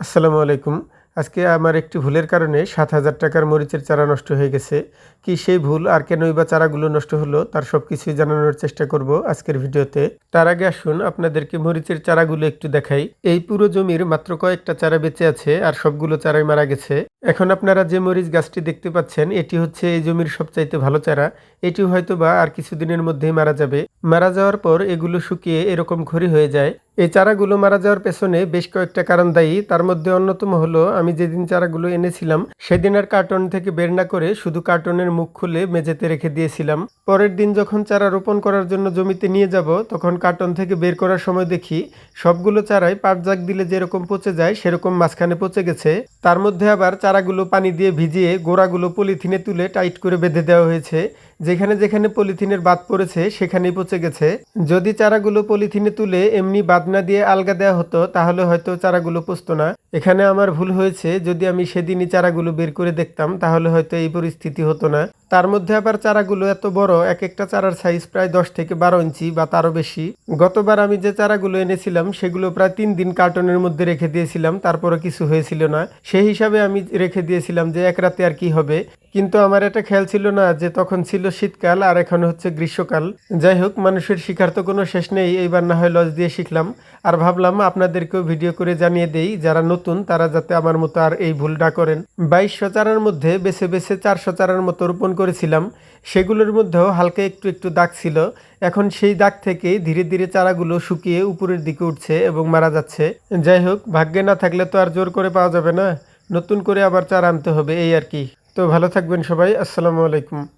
আসসালামু আলাইকুম। আজকে আমার একটি ভুলের কারণে সাত হাজার টাকার মরিচের চারা নষ্ট হয়ে গেছে। কি সেই ভুল আর কেনই বা চারাগুলো নষ্ট হলো তার সব কিছুই জানানোর চেষ্টা করব আজকের ভিডিওতে। তার আগে আসুন আপনাদেরকে মরিচের চারাগুলো একটু দেখাই। এই পুরো জমির মাত্র কয়েকটা চারা বেঁচে আছে আর সবগুলো চারাই মারা গেছে। এখন আপনারা যে মরিচ গাছটি দেখতে পাচ্ছেন, এটি হচ্ছে এই জমির সবচাইতে ভালো চারা। এটি হয়তো বা আর কিছুদিনের মধ্যেই মারা যাবে। মারা যাওয়ার পর এগুলো শুকিয়ে এরকম খড়ি হয়ে যায়। এই চারাগুলো মারা যাওয়ার পেছনে বেশ কয়েকটা কারণ দায়ী। তার মধ্যে অন্যতম হলো, আমি যেদিন চারাগুলো এনেছিলাম, সেদিন আর কার্টন থেকে বের না করে শুধু কার্টনের মুখ খুলে মেঝেতে রেখে দিয়েছিলাম। পরের দিন যখন চারা রোপণ করার জন্য জমিতে নিয়ে যাব, তখন কার্টন থেকে বের করার সময় দেখি, সবগুলো চারাই পাট জাগ দিলে যেরকম পচে যায়, সেরকম মাঝখানে পচে গেছে। তার মধ্যে আবার চারাগুলো পানি দিয়ে ভিজিয়ে গোড়াগুলো পলিথিনে তুলে টাইট করে বেঁধে দেওয়া হয়েছে। যেখানে যেখানে পলিথিনের বাদ পড়েছে, সেখানেই পচে গেছে। যদি চারাগুলো পলিথিনে তুলে এমনি বাদনা দিয়ে আলগা দেওয়া হতো, তাহলে হয়তো চারাগুলো পচতো না। এখানে আমার ভুল হয়েছে, যদি আমি সেদিনই চারাগুলো বের করে দেখতাম, তাহলে হয়তো এই পরিস্থিতি হতো না। তার মধ্যে আবার চারাগুলো এত বড় এক একটা চারার সাইজ প্রায় দশ থেকে বারো ইঞ্চি বা তারও বেশি। গতবার আমি যে চারাগুলো এনেছিলাম, সেগুলো প্রায় তিন দিন কার্টনের মধ্যে রেখে দিয়েছিলাম তারপরে কিছু হয়েছিল না। সেই হিসাবে আমি রেখে দিয়েছিলাম যে এক রাতে আর কি হবে। কিন্তু আমার এটা খেয়াল ছিল না যে তখন ছিল শীতকাল আর এখন হচ্ছে গ্রীষ্মকাল। যাই হোক, মানুষের শিখার তো কোনো শেষ নেই, এইবার না হয় লজ দিয়ে শিখলাম। আর ভাবলাম আপনাদেরকেও ভিডিও করে জানিয়ে দেই, যারা নতুন, তারা যাতে আমার মতো আর এই ভুলটা করেন। বাইশশো চারার মধ্যে বেছে বেছে চারশো চারার মতো রোপণ করেছিলাম। সেগুলোর মধ্যেও হালকা একটু একটু দাগ ছিল। এখন সেই দাগ থেকে ধীরে ধীরে চারাগুলো শুকিয়ে উপরের দিকে উঠছে এবং মারা যাচ্ছে। যাই হোক, ভাগ্যে না থাকলে তো আর জোর করে পাওয়া যাবে না। নতুন করে আবার চারা আনতে হবে, এই আর কি। তো ভালো থাকবেন সবাই। আসসালামু আলাইকুম।